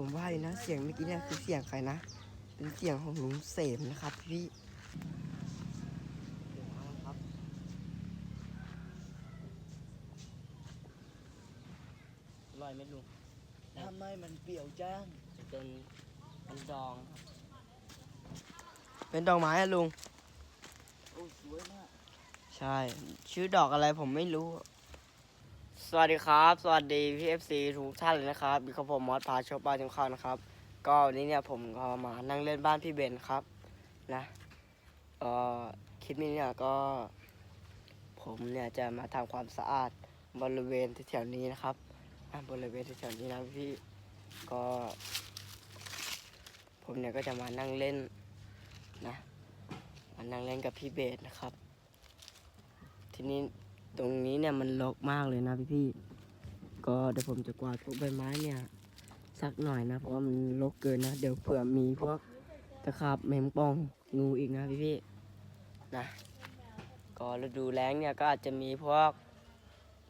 ผมว่าเลยนะเสียงเมื่อกี้เนี่ยคือเสียงใครนะ เป็นเสียงของลุงเสมนะครับพี่เดี๋ยวนะครับอร่อยไหมลุงทำไมมันเปรี้ยวจังจะเป็นมันดองครับเป็นดอกไม้อะลุง โอ้สวยมาก ใช่ ชื่อดอกอะไรผมไม่รู้ สวัสดีครับ สวัสดีพี่เอฟซีทุกท่านเลยนะครับมีกับผมมอสพาชว์บ้านจงข้าวนะครับ ก็วันนี้เนี่ยผมก็มานั่งเล่นบ้านพี่เบนครับนะเอ่อคลิปนี้เนี่ยก็ ผมเนี่ยจะมาทำความสะอาดบริเวณแถวๆนี้นะครับบริเวณแถวๆนี้นะพี่ก็ ผมเนี่ยก็จะมานั่งเล่นนะมานั่งเล่นกับพี่เบสนะครับ ทีนี้ ตรงนี้เนี่ยมันรกมากเลยนะพี่พี่ก็เดี๋ยวผมจะกวาดพวกใบไม้เนี่ยสักหน่อยนะ เพราะว่ามันรกเกินนะ เดี๋ยวเผื่อมีพวกตะขาบแมงป่องงูอีกนะพี่พี่นะก็ฤดูแล้งเนี่ยก็อาจจะมีพวก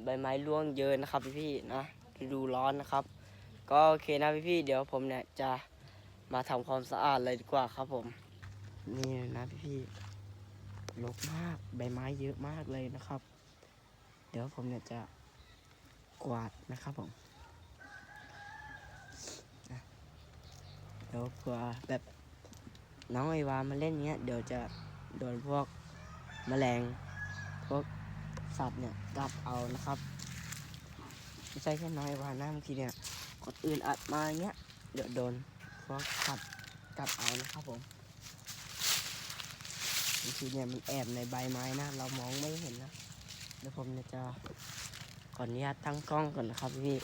ใบไม้ร่วงเยอะนะครับพี่พี่นะฤดูร้อนนะครับ ก็โอเคนะพี่พี่เดี๋ยวผมเนี่ยจะมาทำความสะอาดเลยดีกว่าครับผม นี่นะพี่พี่รกมากใบไม้เยอะมากเลยนะครับ เดี๋ยวผมเนี่ยจะกวาดนะครับผมเดี๋ยวเผื่อแบบน้องไอวามาเล่นเงี้ยเดี๋ยวจะโดนพวกแมลง พวกสัตว์เนี่ยกัดเอานะครับไม่ใช่แค่น้องไอวานะบางทีเนี่ยคนอื่นอัดมาเงี้ยเดี๋ยวโดนพวกสัตว์กัดเอานะครับผมบางทีเนี่ยมันแอบในใบไม้นะ เรามองไม่เห็นนะ เดี๋ยวผมจะขออนุญาตตั้งกล้องก่อนนะครับพี่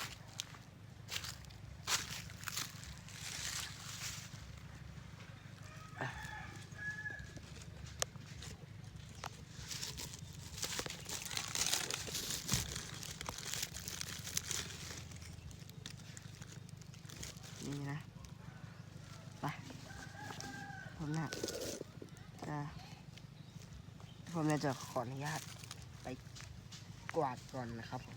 นี่นะ ไป ผมเนี่ยจะผมเนี่ยจะขออนุญาต กวาดก่อนนะครับผม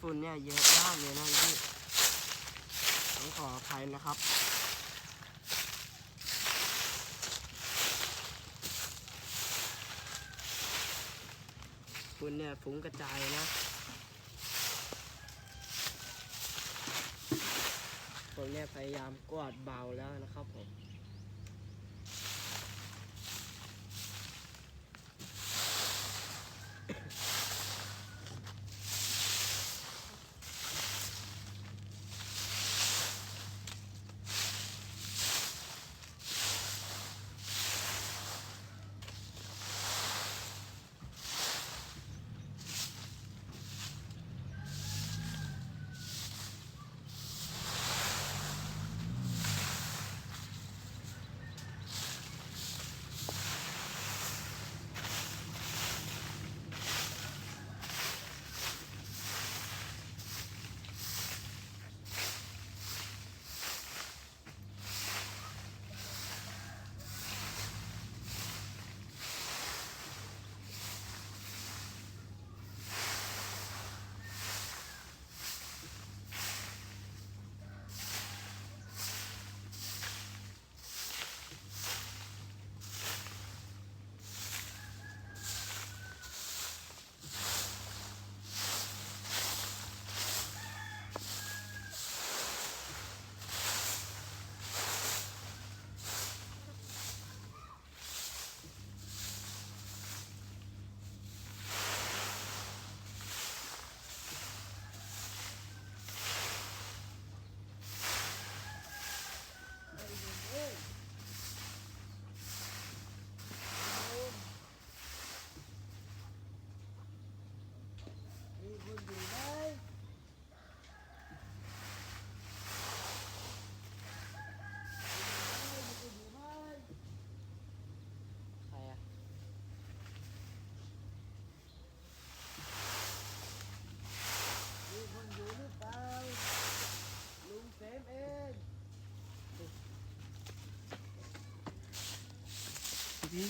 ฝุ่นเนี่ยเยอะมากเลยนะพี่ต้องขออภัยนะครับฝุ่นเนี่ยฟุ้งกระจายนะ ผมเนี่ย พยายามกวาดเบาแล้วนะครับผม พี่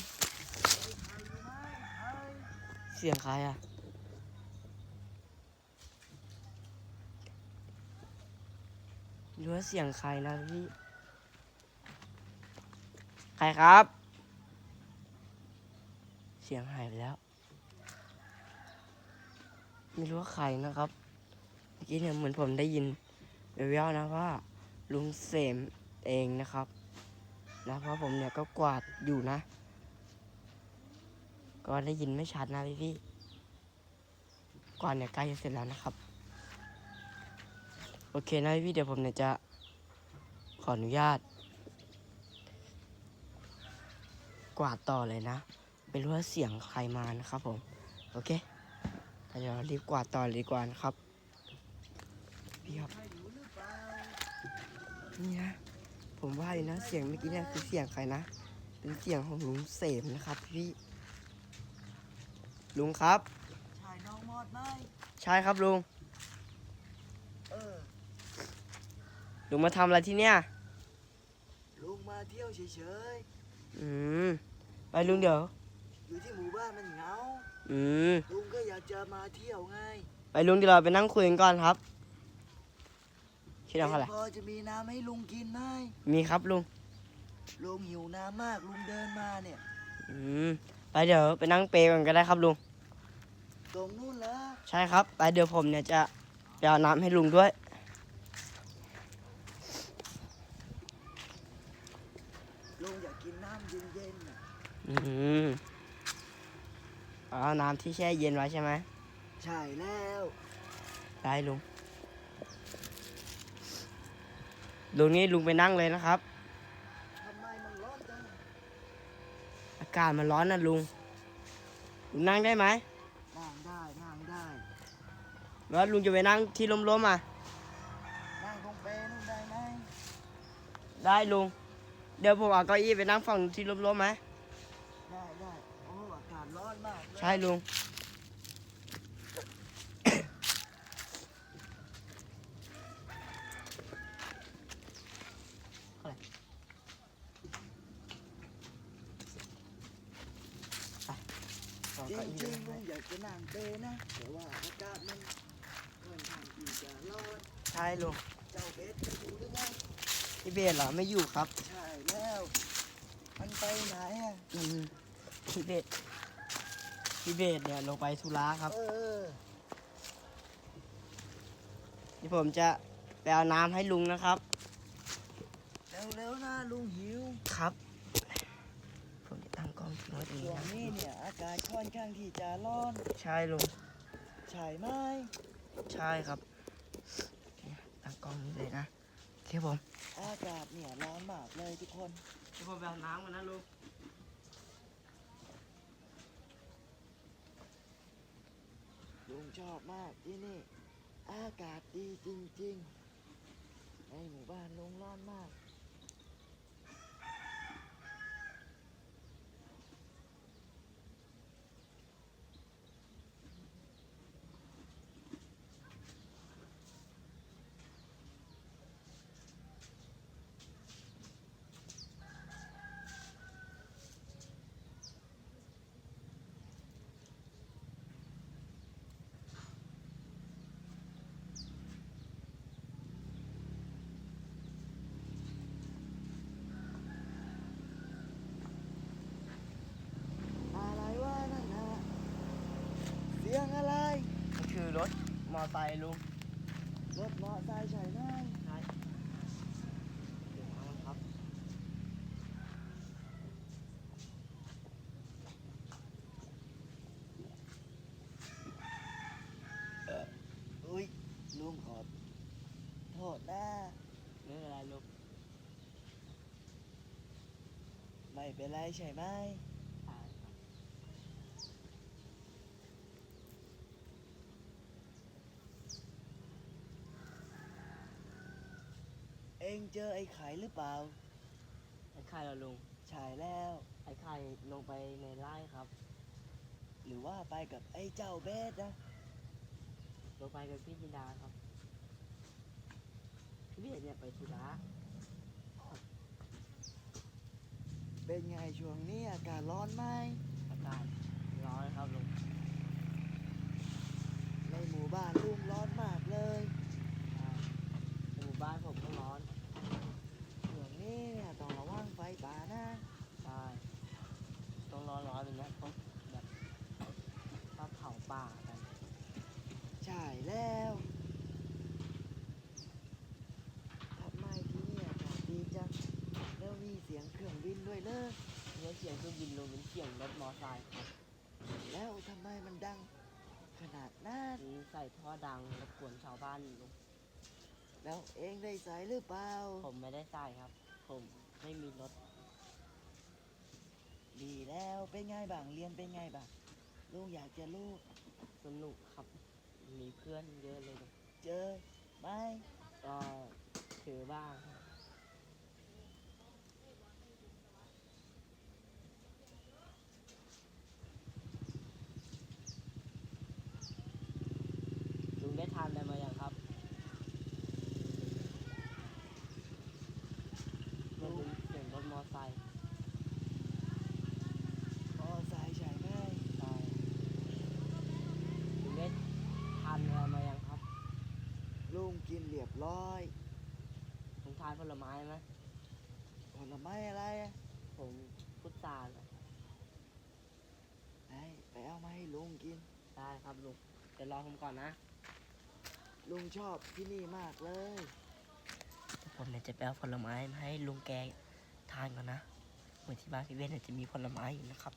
เสียงใครอะหรือว่าเสียงใครนะพี่ ใครครับ เสียงหายไปแล้ว ไม่รู้ว่าใครนะครับ เมื่อกี้เนี่ยเหมือนผมได้ยินแว่วๆนะว่า ลุงเสมเองนะครับนะเพราะผมเนี่ยก็กวาดอยู่นะ ก็ได้ยินไม่ชัดนะพี่พี่ๆกวาดเนี่ยใกล้จะเสร็จแล้วนะครับ โอเคนะพี่เดี๋ยวผมเนี่ยจะขออนุญาต กวาดต่อเลยนะไม่รู้ว่าเสียงใครมานะครับผมโอเคเดี๋ยวรารีบกวาดต่อเลยดีกว่านะครับพี่ครับนี่นะผมว่าเลยนะเสียงเมื่อกี้เนี่ยคือเสียงใครนะ เป็นเสียงของลุงเสมนะครับพี่ ลุงครับ ชายน้องมอดไหมใช่ครับลุง เออ ลุงมาทำอะไรที่เนี่ย ลุงมาเที่ยวเฉยอืม ไปลุงเดี๋ยว ๆ อยู่ที่หมู่บ้านมันเหงา อืม ลุงก็อยากจะมาเที่ยวไงไปลุงเดี๋ยวเราไปนั่งคุยกันก่อนครับ คิดเอาเท่าไหร่พอจะมีน้ำให้ลุงกินไหมมีครับลุง ลุงหิวน้ำมากลุงเดินมาเนี่ย อืม ไปเดี๋ยวไปนั่งเปรย์กันก็ได้ครับลุง ตรงนู้นเหรอใช่ครับ ไปเดี๋ยวผมเนี่ยจะไปเอาน้ำให้ลุงด้วย ลุงอยากกินน้ำเย็นๆน่ะอืมเอาน้ำที่แช่เย็นไว้ใช่ไหม ใช่แล้ว ได้ลุง ลุงนี่ลุงไปนั่งเลยนะครับ ทำไมมันร้อนจัง อากาศมันร้อนนะลุงลุงนั่งได้ไหมนั่งได้นั่งได้แล้วลุงจะไปนั่งที่ร่มๆอะนั่งตรงเปรนู่นได้ไหมได้ลุง เดี๋ยวผมเอาเก้าอี้ไปนั่งฝั่งที่ร่มๆไหมได้ได้โอ้อากาศร้อนมากเลยใช่ลุง เอาจเก้าอี้ริงไปๆลุงอยากจะนั่งเปรนะแต่ว่าอากาศมันค่อนข้างที่จะร้อนใช่ลุงเจ้าเบสจะอยู่หรือไงพี่เบสเหรอไม่อยู่ครับ ใช่แล้วมันไปไหนอะอืมพี่เบสพี่เบสเนี่ยลงไปธุระครับเออเดี๋ยวผมจะไปเอาน้ำให้ลุงนะครับ เร็วๆนะลุงหิวครับ ผมจะตั้งกล้องทิ้งไว้ต รงนี้ช่วงนะนี้เนี่ยอากาศค่อนข้างที่จะร้อนใช่ลุงใช่ไหมใช่ครับเนี่ยตั้งกล้องนี้เลยนะโอเคผมอากาศเนี่ยร้อนมากเลยทุกคนเดี๋ยวผมไปเอาน้ำกันนะลุงลุงชอบมากที่นี่ อากาศดีจริง ๆ ในหมู่บ้านลุงร้อนมาก อะไรวะนั่นนะเสียงอะไร นี่คือรถม อไซค์ลุงรถมอเตอร์ไซค์ใช่ไหมใช่เดี๋ยวเอาครับอุ้ยลุงขอโทษนะไม่เป็นไรลุงไม่เป็นไรใช่ไหม ใช่ครับ เองเจอไอ้ไข่หรือเปล่า ไอ้ไข่เหราลุง ใช่แล้ว ไอ้ไข่ลงไปในไร่ครับ หรือว่าไปกับไอ้เจ้าเบสนะ ลงไปกับพี่จินดาครับพี่เบสเนี่ยไปธุระเบเป็นไงช่วงนี้อากาศร้อนไหมอากาศร้อนครับลุง ในหมู่บ้านลุงร้อนมากเลย หมู่บ้านผมก็ร้อน ช่วงนี้เนี่ยต้องระวังไฟป่านะ ใช่ต้องร้อนร้อนเป็นนะต้องแบบชอบเผาป่ากัน ใช่แล้วทำไมที่เนี่ยอากาศดีจังแล้วมีเสียงเครื่องบินด้วยเลย เนี่ยเสียงเครื่องบินลุงเป็นเสียงรถมอไซค์ครับ แล้วทำไมมันดัง ขนาดนั้น นี่ใส่ท่อดังรบกว นชาวบ้านลุงแล้วเองได้ใส่หรือเปล่า ผมไม่ได้ใส่ครับ ผมไม่มีรถ ดีแล้วเป็นไงบ้างเรียนเป็นไงบ้างลุงอยากจะลูกสนุกครับ มีเพื่อนเยอะเลยลุงเจอไหมก็เจอบ้างครับลุงได้ทานอะไรมาอย่างครับมันเป็นเสียงรถมอไซค์ อ๋อสายใช่ไหม ใช่ลุงได้ทานอะไรมาอย่างครับ ลุงกิน เรียบร้อยลุงทานผลไม้ไหมผลไม้อะไรอะผมพุทราน่ะไหนไปเอามาให้ลุงกิน ได้ครับลุงเดี๋ยวรอผมก่อนนะ ลุงชอบที่นี่มากเลย ผมเนี่ยจะไปเอาผลไม้มาให้ลุงแกทานก่อนนะ เหมือนที่บ้านพี่เว้นเนี่ยจะมีผลไม้อยู่นะครับ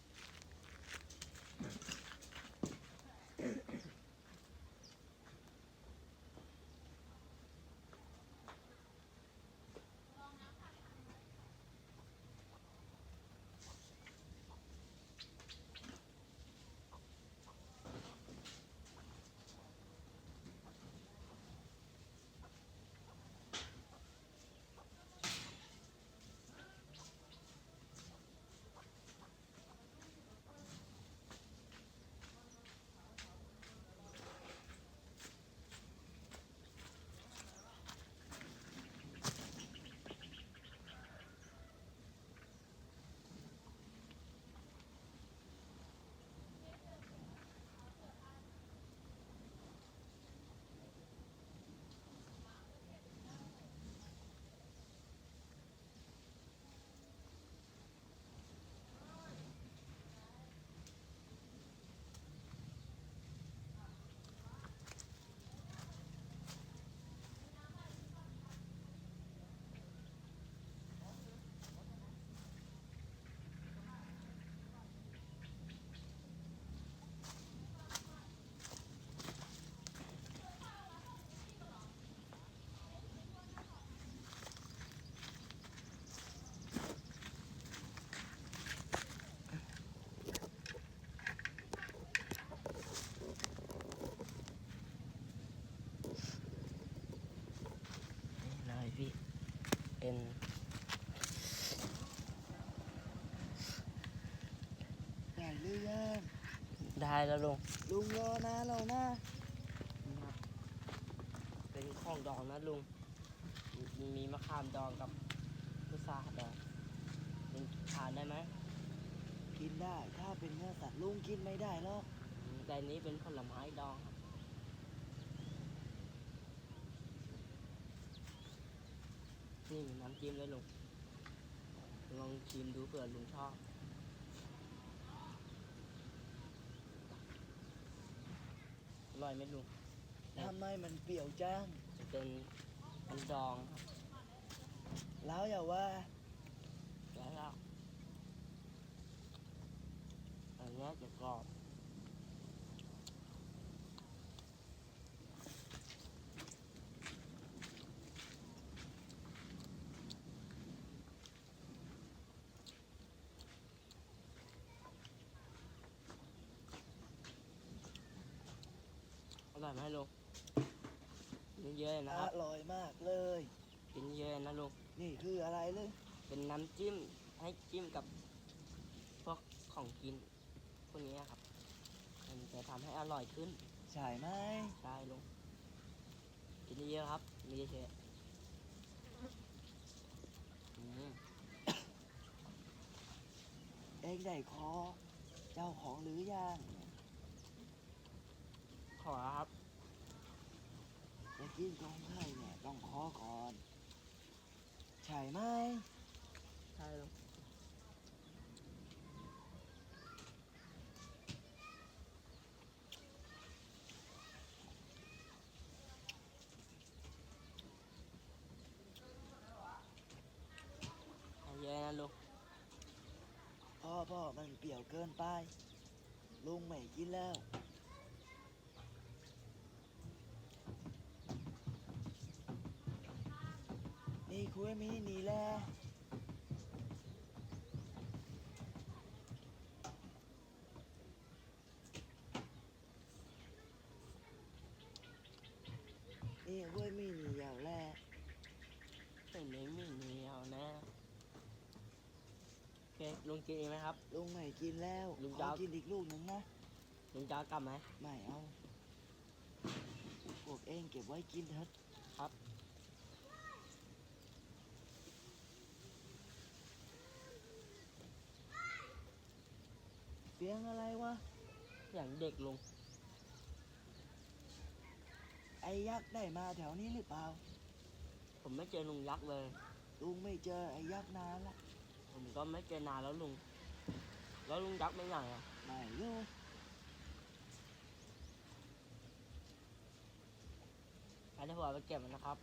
เป็นได้หรือยังได้แล้วลุงลุงรอนะเรานะนี่ครับเป็นของดองนะลุงมีมีมะขามดองกับพุทราดองลุงทานได้ไหมกินได้ถ้าเป็นเนื้อสัตว์ลุงกินไม่ได้หรอกอืมแต่อันนี้เป็นผลไม้ดองครับ นี่มีน้ำจิ้มเลยลุงลองชิมดูเผื่อลุงชอบ อร่อยไหมลุงทำไมมันเปรี้ยวจังจะเป็นมันดองครับแล้วอย่าว่าแล้วก็อันนี้จะกรอบ ร่อยไหมลุงกินเยอะๆอนะครับร่อยมากเลย กินเยอะๆนะลุงนี่คืออะไรเลยเป็นน้ำจิ้มให้จิ้มกับพวกของกินพวกนี้ครับมันจะทำให้อร่อยขึ้นใช่ไหมใช่ลุงกินเยอะๆครับมีเฉยๆอืมองได้ขอเจ้าของหรือยัง ขอครับ จะกินของใครเนี่ยต้องขอก่อน ใช่ไหมใช่ลุงเอาเยอะนะลุงพ่อพ่อมันเปรี้ยวเกินไป ลุงไม่กินแล้ว นี่คุย มีนี่แหละนี่คุยมีนี่อย่างแรกเป็นเล้งไม่เหนียวนะโอเคลุงกินเองไหมครับ ลุงไม่กินแล้วลุงขจะอเอากินอีกลูกหนึ่งนะ ลุงจะเอากลับไหมไม่เอาพวกเองเก็บไว้กินเถอะ ครับ เสียงอะไรวะ อย่างเด็กลุงไอ้ยักษ์ได้มาแถวนี้หรือเปล่า ผมไม่เจอลุงยักษ์เลย ลุงไม่เจอไอ้ยักษ์นานละ ผมก็ไม่เจอนานแล้วลุง แล้วลุงยักษ์ไปไหนอะ ไม่รู้ไปที่หัวไปเก็บมันนะครับ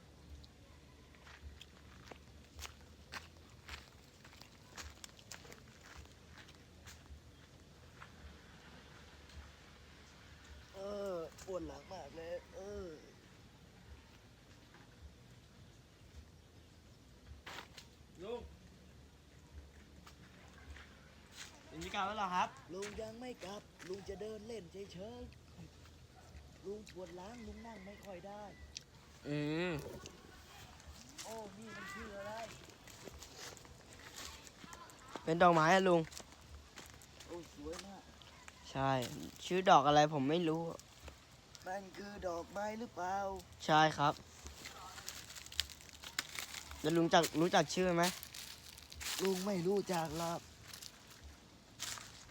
เออปว ดหลังมากเลย เออลุงลุงจะกลับแล้วเหรอครับ ลุงยังไม่กลับ ลุงจะเดินเล่นเฉยๆลุงปวดหลังลุงนั่งไม่ค่อยได้ อืม โอ้นี่มันชื่ออะไร เป็นดอกไม้อะลุง โอ้สวยมาก ใช่ ชื่อดอกอะไรผมไม่รู้ มันคือดอกไม้หรือเปล่า ใช่ครับแล้วลุงจักรู้จักชื่อไหมลุงไม่รู้จักหรอก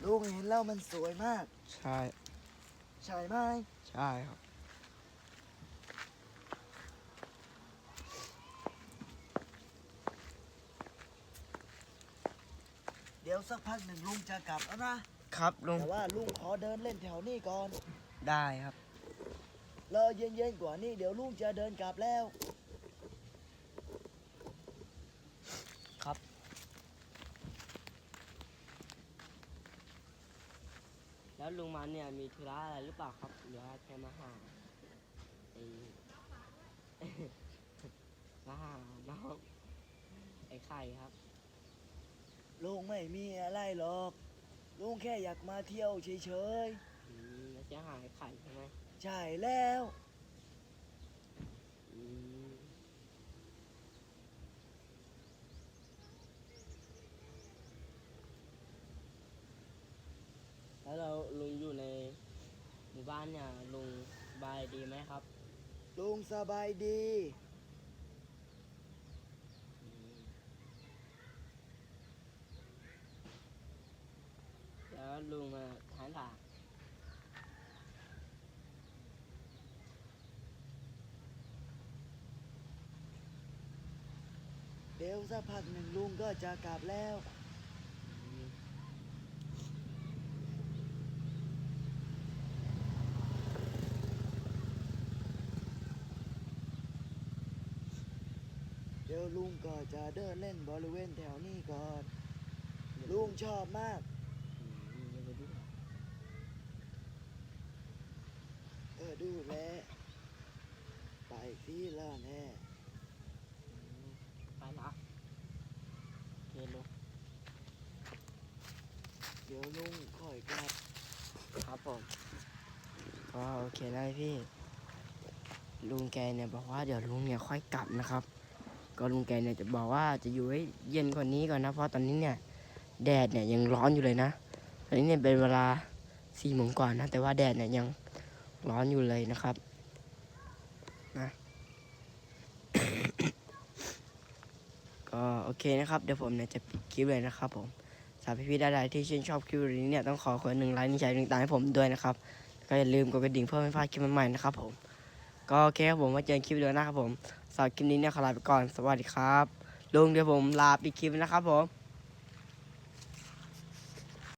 ลุงเห็นแล้วมันสวยมาก ใช่ ใช่ไหมใช่ครับ เดี๋ยวสักพักหนึ่งลุงจะกลับแล้วนะครับลุงแต่ว่าลุงขอเดินเล่นแถวนี้ก่อน ได้ครับ รอเย็นๆกว่านี้เดี๋ยวลุงจะเดินกลับแล้ว ครับ แล้วลุงมาเนี่ยมีธุระอะไรหรือเปล่าครับหรือว่าแค่มาหาไอ้มาหาน้องไอ้ไข่ครับ ลุงไม่มีอะไรหรอก ลุงแค่อยากมาเที่ยวเฉยอืมแล้วจะหาไอ้ไข่ใช่ไหมๆ ใช่แล้วอืมแล้วเราลุงอยู่ในหมู่บ้านเนี่ยลุงสบายดีไหมครับ ลุงสบายดีอืมแล้วลุงมาทานถาง เดี๋ ยวสักพักหนึ่งลุงก็จะกลับแล้ว เดี๋ยวลุงก็จะเดินเล่นบริเวณแถวนี้ก่อน ลุงชอบมากเดี๋ยวไปดูเออดูแลไปที่ละแน่ อืมไปละโอเคลุง เดี๋ยวลุงค่อยกลับ ครับผมก็โอ เคได้พี่ ลุงแกเนี่ยบอกว่าเดี๋ยวลุงเนี่ยค่อยกลับนะครับ ก็ลุงแกเนี่ยจะบอกว่าจะอยู่ให้เย็นกว่านี้ก่อนนะ เพราะตอนนี้เนี่ย แดดเนี่ยยังร้อนอยู่เลยนะ ตอนนี้เนี่ยเป็นเวลาสี่โมงกว่านะ แต่ว่าแดดเนี่ยยังร้อนอยู่เลยนะครับนะก็โอเคนะครับเดี๋ยวผมเนี่ยจะปิดคลิปเลยนะครับผมสำหรับพี่ๆได้ๆที่ชื่นชอบคลิปวิดีโอนี้เนี่ยต้องขอคนหนึ่งไลค์หนึ่งแชร์หนึ่งตามให้ผมด้วยนะครับ ก็อย่าลืมกดกระดิ่งเพื่อไม่พลาดคลิปใหม่ๆนะครับผม ก็โอเคครับผมมาเจอกันคลิปเดีโอหน้าครับผมสำหรับคลิปนี้เนี่ยขอลาไปก่อน สวัสดีครับลุงเดี๋ยวผมลาไปคลิปนะครับผม